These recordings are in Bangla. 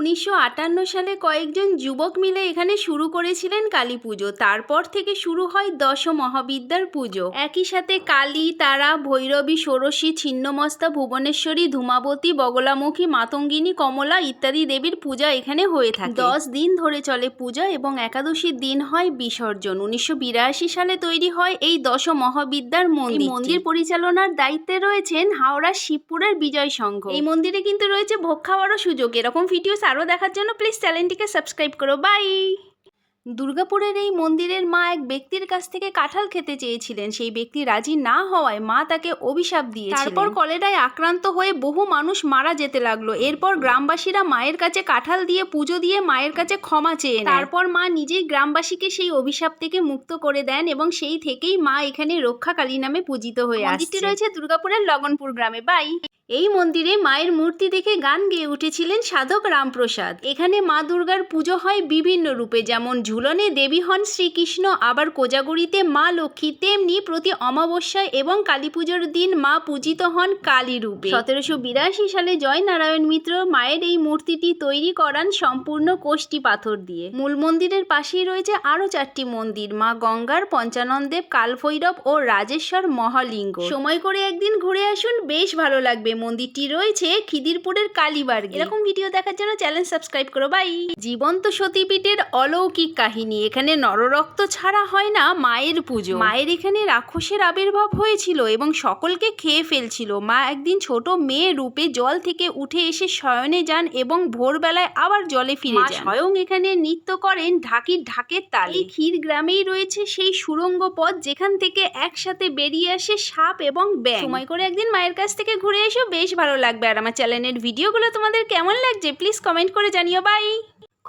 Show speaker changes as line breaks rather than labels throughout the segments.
উনিশশো আটান্ন সালে কয়েকজন যুবক মিলে এখানে শুরু করেছিলেন কালী পুজো। তারপর থেকে শুরু হয় দশ মহাবিদ্যার পুজো। একই সাথে কালী, তারা, ভৈরবী, ষোড়শী, ছিন্নমস্তা, ভুবনেশ্বরী, ধূমাবতী, বগলামুখী, মাতঙ্গিনী, কমলা ইত্যাদি দেবীর পূজা এখানে হয়ে থাকে। দশ দিন ধরে চলে পূজা এবং একাদশীর দিন হয় বিসর্জন। উনিশশো বিরাশি সালে তৈরি হয় এই দশ মহাবিদ্যার মন্দির মন্দির পরিচালনার দায়িত্বে রয়েছেন হাওড়া শিবপুরের বিজয় সংঘ। এই মন্দিরে কিন্তু রয়েছে ভোগ খাওয়ারও সুযোগ। এরকম ভিডিওস আরও দেখার জন্য প্লিজ চ্যানেলটিকে সাবস্ক্রাইব করো। বাই দুর্গাপুরের এই মন্দিরের মা এক ব্যক্তির কাছ থেকে কাঁঠাল খেতে চেয়েছিলেন। সেই ব্যক্তি রাজি না হওয়ায় মা তাকে অভিশাপ দিয়ে তারপর কলেরায় আক্রান্ত হয়ে বহু মানুষ মারা যেতে লাগল। এরপর গ্রামবাসীরা মায়ের কাছে কাঁঠাল দিয়ে পুজো দিয়ে মায়ের কাছে ক্ষমা চেয়ে তারপর মা নিজেই গ্রামবাসীকে সেই অভিশাপ থেকে মুক্ত করে দেন এবং সেই থেকেই মা এখানে রক্ষাকালী নামে পূজিত হয়ে আসছে। রয়েছে দুর্গাপুরের লগনপুর গ্রামে। বাই। এই মন্দিরে মায়ের মূর্তি দেখে গান গেয়ে উঠেছিলেন সাধক রামপ্রসাদ। এখানে মা দুর্গার পুজো হয় বিভিন্ন রূপে যেমন ঝুলনে দেবী হন শ্রীকৃষ্ণ। আবার কোজাগরিতে মা লক্ষ্মী তেমনি প্রতি অমাবস্যায় এবং কালী পুজোর দিন মা পূজিত হন কালী রূপে সতেরোশো বিরাশি সালে জয় নারায়ণ মিত্র মায়ের এই মূর্তিটি তৈরি করান সম্পূর্ণ কোষ্টি পাথর দিয়ে। মূল মন্দিরের পাশেই রয়েছে আরও চারটি মন্দির, মা গঙ্গার, পঞ্চাননদেব, কালভৈরব ও রাজেশ্বর মহালিঙ্গ। সময় করে একদিন ঘুরে আসুন, বেশ ভালো লাগবে। মন্দিরটি রয়েছে খিদিরপুরের কালীবাড়ি এরকম ভিডিও দেখার জন্য চ্যানেল সাবস্ক্রাইব করো বাই জীবন্ত সতীপীঠের অলৌকিক কাহিনী। এখানে নররক্ত ছাড়া হয় না মায়ের পুজো। মায়ের এখানে রাক্ষসের আবির্ভাব হয়েছিল এবং সকলকে খেয়ে ফেলছিল। মা একদিন ছোট মেয়ে রূপে জল থেকে উঠে এসে শয়নে যান এবং ভোরবেলায় আবার জলে ফিরে যান। স্বয়ং এখানে নৃত্য করেন ঢাকির ঢাকের তালে। এই ক্ষীর গ্রামেই রয়েছে সেই সুরঙ্গ পথ যেখান থেকে একসাথে বেরিয়ে আসে সাপ এবং ব্যাঙ। সময় করে একদিন মায়ের কাছ থেকে ঘুরে এসো বেশ ভালো লাগবে। আর আমার চ্যানেলের ভিডিওগুলো তোমাদের কেমন লাগছে প্লিজ কমেন্ট করে জানিও। বাই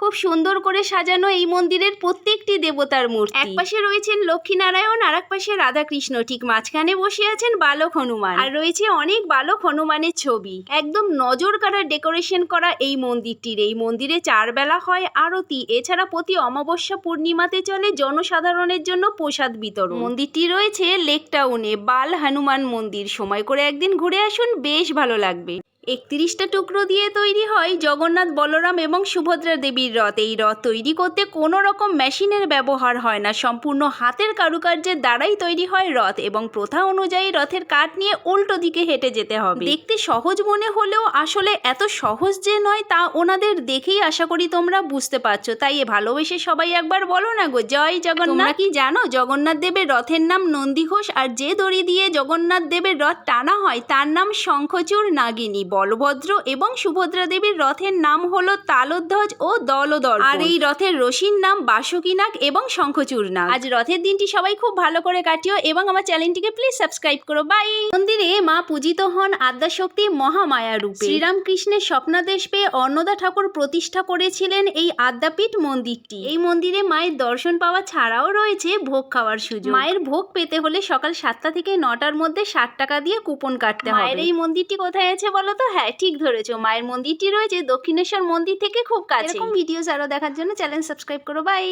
খুব সুন্দর করে সাজানো এই মন্দিরের প্রত্যেকটি দেবতার মূর্তি। এক পাশে রয়েছেন লক্ষ্মীনারায়ণ, আর এক পাশে রাধাকৃষ্ণ। ঠিক মাঝখানে বসে আছেন বালক হনুমান। আর রয়েছে অনেক বালক হনুমানের ছবি। একদম নজর কাড়া ডেকোরেশন করা এই মন্দিরটির। এই মন্দিরে চার বেলা হয় আরতি। এছাড়া প্রতি অমাবস্যা পূর্ণিমাতে চলে জনসাধারণের জন্য প্রসাদ বিতরণ। মন্দিরটি রয়েছে লেক টাউনে, বাল হনুমান মন্দির। সময় করে একদিন ঘুরে আসুন, বেশ ভালো লাগবে। একত্রিশটা টুকরো দিয়ে তৈরি হয় জগন্নাথ, বলরাম এবং সুভদ্রা দেবীর রথ। এই রথ তৈরি করতে কোনো রকম মেশিনের ব্যবহার হয় না। সম্পূর্ণ হাতের কারুকার্যের দ্বারাই তৈরি হয় রথ এবং প্রথা অনুযায়ী রথের কাঠ নিয়ে উল্টো দিকে হেঁটে যেতে হবে। দেখতে সহজ মনে হলেও আসলে এত সহজ যে নয় তা ওনাদের দেখেই আশা করি তোমরা বুঝতে পারছ। তাই এ ভালোবেসে সবাই একবার বলো না গো, জয় জগন্নাথ। কি জানো জগন্নাথ দেবের রথের নাম নন্দী ঘোষ আর যে দড়ি দিয়ে জগন্নাথ দেবের রথ টানা হয়, তার নাম শঙ্খচূড় নাগিনী। বলভদ্র এবং সুভদ্রা দেবীর রথের নাম হলো তালধ্বজ ও দলদর আর এই রথের রশির নাম বাসুকিনাগ এবং শঙ্খচূর্ণা আজ রথের দিনটি সবাই খুব ভালো করে কাটিও এবং আমার চ্যানেলটিকে প্লিজ সাবস্ক্রাইব করো। বাই মন্দিরে মা পূজিত হন আদ্যাশক্তি মহামায়া রূপে। শ্রীরামকৃষ্ণের স্বপ্নাদেশ পেয়ে অন্নদা ঠাকুর প্রতিষ্ঠা করেছিলেন এই আদ্যাপীঠ মন্দিরটি। এই মন্দিরে মায়ের দর্শন পাওয়া ছাড়াও রয়েছে ভোগ খাওয়ার সুযোগ। মায়ের ভোগ পেতে হলে সকাল সাতটা থেকে নটার মধ্যে ষাট টাকা দিয়ে কুপন কাটতে হয় এই মন্দিরটি কোথায় আছে বলো তো? হ্যাঁ ঠিক ধরেছো। মায়ের মন্দিরটি রয়েছে দক্ষিণেশ্বর মন্দির থেকে খুব কাছে এরকম ভিডিওস আরও দেখার জন্য চ্যানেল সাবস্ক্রাইব করো। বাই